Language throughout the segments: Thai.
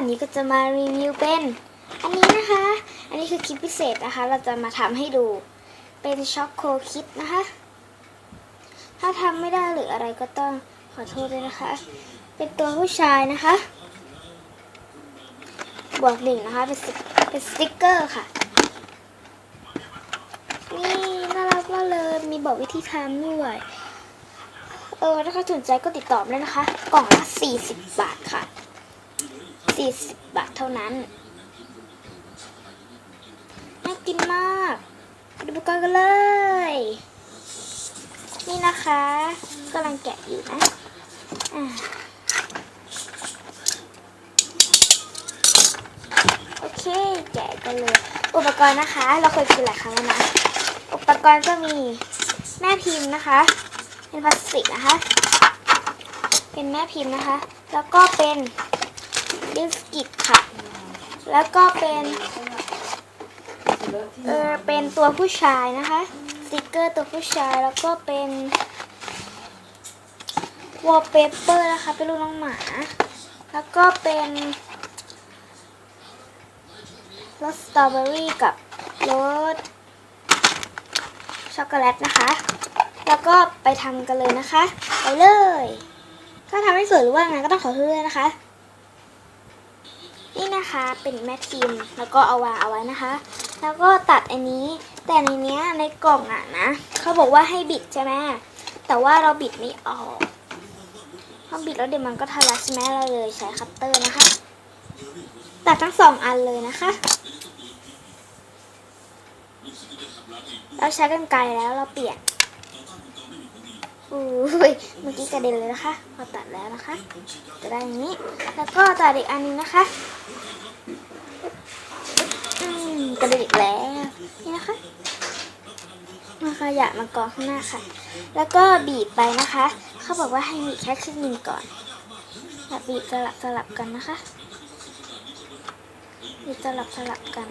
อันนี้ก็จะมารีวิวเป็น อันนี้นะคะ อันนี้คือคลิปพิเศษนะคะ เราจะมาทำให้ดู เป็นช็อกโคคิดนะคะ ถ้าทำไม่ได้หรืออะไรก็ต้องขอโทษด้วยนะคะ เป็นตัวผู้ชายนะคะ บวกหนึ่งนะคะ เป็นสติเป็นสติ๊กเกอร์ค่ะ นี่น่ารักมากเลย มีบอกวิธีทำด้วยเออ ถ้าใครสนใจก็ติดต่อมาได้นะคะ กล่องละ40 บาทค่ะ 40 บาทเท่านั้น น่ากินมาก ดูอุปกรณ์กันเลย นี่นะคะกำลังแกะอยู่นะอ่าโอเค แกะกันเลย อุปกรณ์นะคะ เราเคยกินหลายครั้งแล้วนะ อุปกรณ์ก็มีแม่พิมพ์นะคะ เป็นพลาสติกนะคะ เป็นแม่พิมพ์นะคะ แล้วก็เป็น บิสกิตค่ะ แล้วก็เป็นเออเป็นตัวผู้ชายนะคะสติกเกอร์ตัวผู้ชายแล้วก็เป็นวอลเปเปอร์นะคะเป็นรูปน้องหมา แล้วก็เป็นรสสตรอเบอรี่กับรสช็อกโกแลตนะคะ แล้วก็ไปทำกันเลยนะคะ ไปเลย ถ้าทำไม่สวยหรือว่าไงก็ต้องขอโทษด้วยนะคะ นี่นะคะเป็นแม่พิมพ์แล้วก็เอาวางเอาไว้นะคะ แล้วก็ตัดอันนี้ แต่ในเนี้ยในกล่องอะนะเขาบอกว่าให้บิดใช่ไหมแต่ว่าเราบิดไม่ออกพอบิดแล้วเดี๋ยวมันก็ทะลักใช่ไหมเราเลยใช้คัตเตอร์นะคะ ตัดทั้งสองอันเลยนะคะเราใช้กันไกรแล้วเราเปลี่ยน อุ้ยเมื่อกี้กระเด็นเลยนะคะ พอตัดแล้วนะคะ จะได้อย่างนี้ แล้วก็ตัดอีกอันนึงนะคะอืมกระเด็นอีกแล้วนี่นะคะมาขยะมากองข้างหน้าค่ะ แล้วก็บีบไปนะคะ เขาบอกว่าให้บีแค่ครึ่งหนึ่งก่อนแบบบีบสลับสลับกันนะคะบีบสลับสลับกัน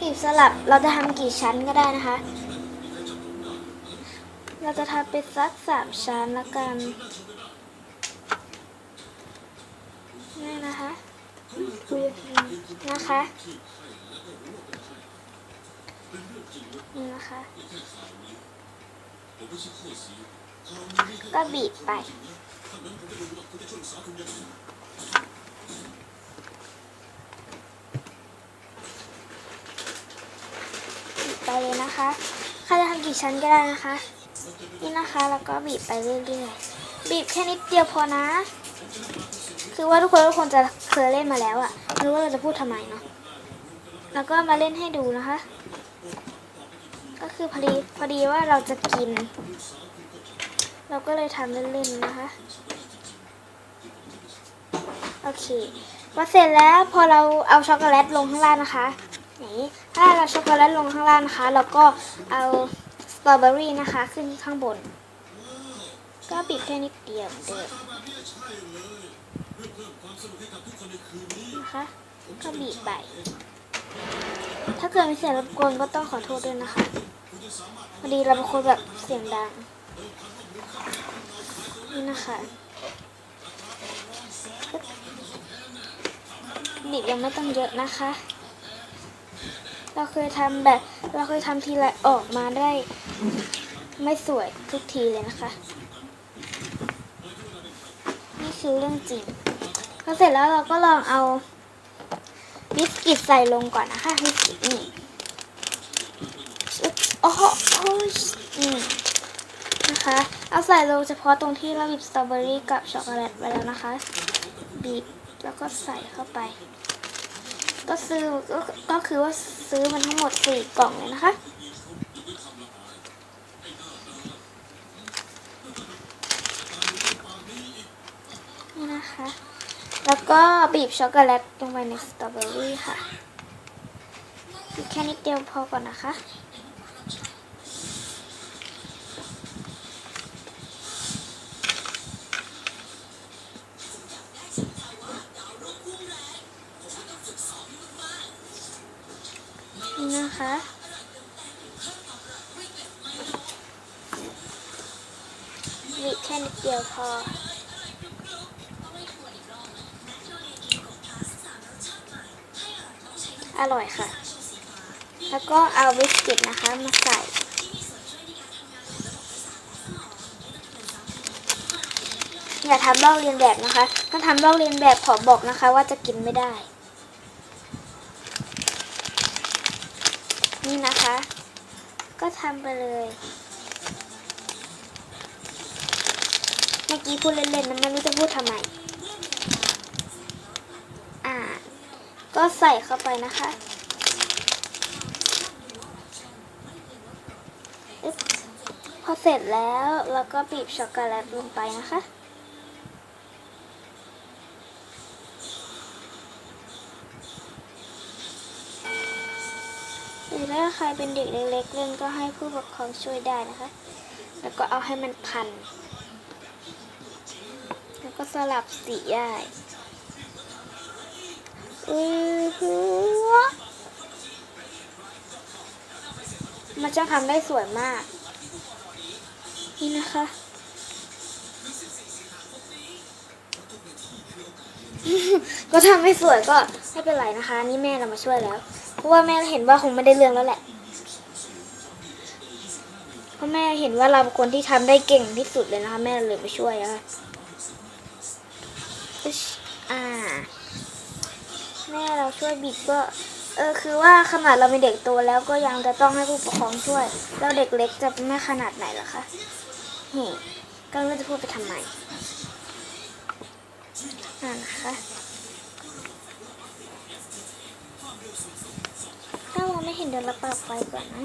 บีบสลับเราจะทำกี่ชั้นก็ได้นะคะ เราจะทำเป็นสักสามชั้นละกันนี่นะคะนะคะนี่นะคะก็บีบไปบีบไปเลยนะคะ ใครจะทำกี่ชั้นก็ได้นะคะ นี่นะคะแล้วก็บีบไปเรื่อยๆ บีบแค่นิดเดียวพอนะ คือว่าทุกคนทุกคนจะเคยเล่นมาแล้วอะไม่รู้ว่าเราจะพูดทำไมเนาะ แล้วก็มาเล่นให้ดูนะคะ ก็คือพอดีพอดีว่าเราจะกิน เราก็เลยทำเล่นๆนะคะ โอเคพอเสร็จแล้วพอเราเอาช็อกโกแลตลงข้างล่างนะคะนี่ถ้าเราช็อกโกแลตลงข้างล่างนะคะ เราก็เอา ตรอเบอรี่นะคะ ขึ้นข้างบน ก็บีบแค่นิดเดียวเหมือนเดิมนะคะก็บีบไป ถ้าเกิดมีเสียงรบกวนก็ต้องขอโทษด้วยนะคะพอดีเราเป็นคนแบบเสียงดัง นี่นะคะบีบยังไม่ต้องเยอะนะคะ เราเคยทำแบบ เราเคยทำทีไรออกมาได้ ไม่สวยทุกทีเลยนะคะ นี่คือเรื่องจริงพอเสร็จแล้วเราก็ลองเอาบิสกิตใส่ลงก่อนนะคะบิสกิตนี่อุ๊ยโอ้โหอ้ยนี่นะคะ เอาใส่ลงเฉพาะตรงที่เราบีบสตรอเบอรี่กับช็อกโกแลตไว้แล้วนะคะ บีบแล้วก็ใส่เข้าไป ก็ซื้อก็ก็คือว่าซื้อมันทั้งหมดสี่กล่องเลยนะคะ นี่นะคะ แล้ว ก็บีบช็อกโกแลตลงไปในสตรอเบอรี่ค่ะบีบแค่นิดเดียวพอก่อนนะคะนะคะบีบแค่นิดเดียวพอ อร่อยค่ะ แล้วก็เอาบิสกิตนะคะมาใส่อย่าทำลอกเลียนแบบนะคะถ้าทำลอกเลียนแบบขอบอกนะคะ ว่าจะกินไม่ได้ นี่นะคะ ก็ทำไปเลย เมื่อกี้พูดเล่นๆนะไม่รู้จะพูดทำไม อ่า ก็ใส่เข้าไปนะคะพอเสร็จแล้วเราก็บีบช็อกโกแลตลงไปนะคะ หรือถ้าใครเป็นเด็กเล็กๆเล่นก็ให้ผู้ปกครองช่วยได้นะคะ แล้วก็เอาให้มันพัน แล้วก็สลับสีได้ือหือมันจะทำได้สวยมาก นี่นะคะ ก็ทำไม่สวยก็ไม่เป็นไรนะคะ นี่แม่เรามาช่วยแล้ว เพราะว่าแม่เห็นว่าคงไม่ได้เรื่องแล้วแหละเพราะแม่เห็นว่าเราเป็นคนที่ทำได้เก่งที่สุดเลยนะคะ แม่เลยมาช่วยนะคะอึ๊ชอ่า แม่เราช่วยบิดก็เออคือว่าขนาดเราเป็นเด็กโตแล้วก็ยังจะต้องให้ผู้ปกครองช่วยแล้วเด็กเล็กจะไม่ขนาดไหนล่ะคะเฮ้ก็ไม่จะพูดไปทำไมอ่านะคะถ้ามองไม่เห็นเดี๋ยวเราปรับไฟก่อนนะ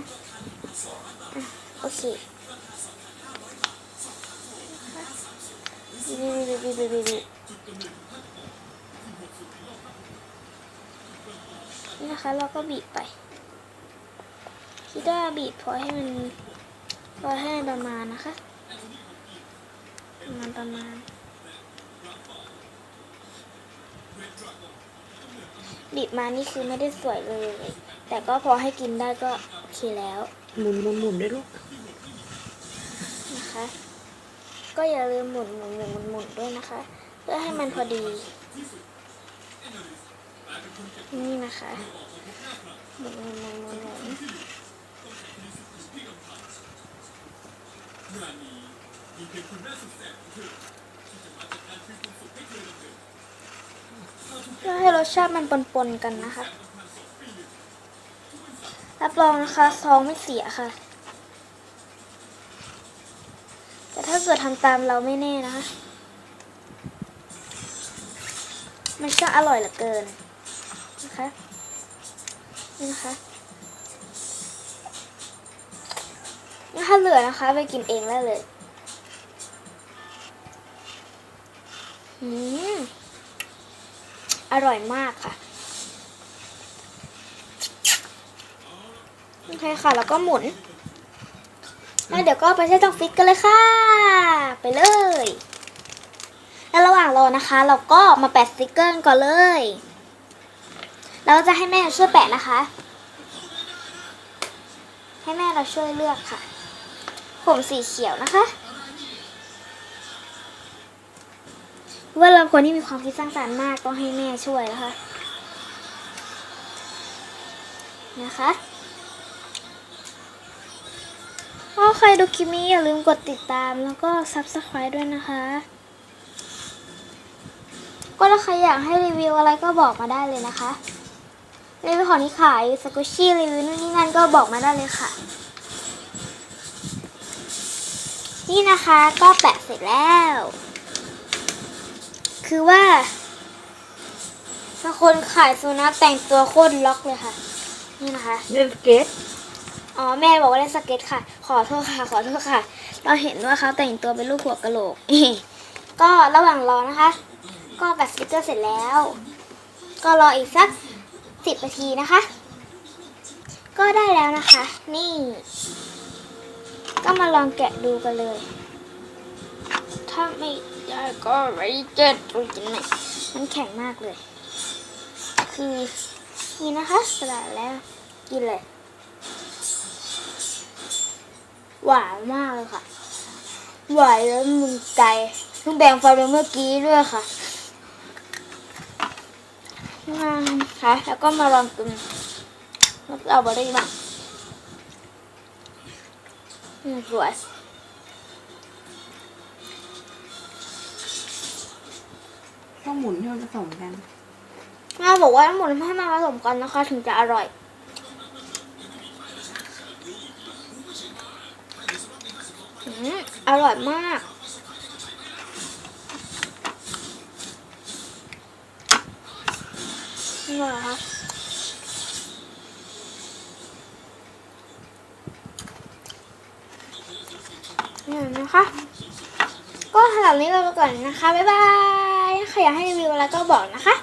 อะโอเคบีบีบีบีบีบี นี่นะคะ เราก็บีบไป คิดว่าบีบพอให้มันพอให้ประมาณนะคะประมาณประมาณ บีบมานี่คือไม่ได้สวยเลย แต่ก็พอให้กินได้ก็โอเคแล้ว หมุนหมุนหมุนด้วยลูกนะคะ ก็อย่าลืมหมุนหมุนหมุนหมุนหมุนด้วยนะคะ เพื่อให้มันพอดี นี่นะคะหมุนหมุนหมุนหมุนหมุนเพื่อให้รสชาติมันปนๆกันนะคะ รับรองนะคะซองไม่เสียค่ะแต่ถ้าเกิดทำตามเราไม่แน่นะคะ มันก็อร่อยเหลือเกิน นะคะ ถ้าเหลือนะคะ ไปกินเองได้เลยอืมอร่อยมากค่ะ โอเคค่ะ แล้วก็หมุน แล้วเดี๋ยวก็ไปใช้ต้องฟิตกันเลยค่ะ ไปเลย แล้วระหว่างรอนะคะ เราก็มาแปะสติกเกอร์ก่อนเลย เราจะให้แม่ช่วยแปะนะคะ ให้แม่เราช่วยเลือกค่ะ ผมสีเขียวนะคะ ว่าเราคนที่มีความคิดสร้างสรรค์มากต้องให้แม่ช่วยนะคะ นะคะถ้าใครดูคลิปนี้อย่าลืมกดติดตามแล้วก็ subscribe ด้วยนะคะ ก็ถ้าใครอยากให้รีวิวอะไรก็บอกมาได้เลยนะคะ รีวิวของที่ขายสกุชชี่รีวิวนู่นนี่นั่นก็บอกมาได้เลยค่ะ นี่นะคะก็แปะเสร็จแล้ว คือว่าถ้าคนขายสุนัขแต่งตัวโคตรล็อกเลยค่ะ นี่นะคะเล่นสเก็ตอ๋อแม่บอกว่าเล่นสเก็ตค่ะ ขอโทษค่ะ ขอโทษค่ะ เราเห็นว่าเขาแต่งตัวเป็นลูกหัวกะโหลกก็ระหว่างรอนะคะ ก็แปะสติกเกอร์เสร็จแล้ว ก็รออีกสัก สิบนาทีนะคะ ก็ได้แล้วนะคะ นี่ ก็มาลองแกะดูกันเลย ถ้าไม่ได้ก็ไรเจ็ดตรงไหนมันแข็งมากเลย คือนี่นะคะกระดแล้วกินเลย หวานมากเลยค่ะ หวานแล้วมึงใจเพิ่งแบ่งฟันไปเมื่อกี้ด้วยค่ะ มาค่ะแล้วก็มาลองกินแล้วเอาบอรี่บ้างอืมสวยต้องหมุนให้มันผสมกันแม่บอกว่าหมุนให้มันผสมกันนะคะ ถึงจะอร่อยอืมอร่อยมาก เหรอคะนี่นะคะ ก็สำหรับนี้เราไปก่อนนะคะ บ๊ายบายใครอยากให้รีวิวอะไรก็บอกนะคะ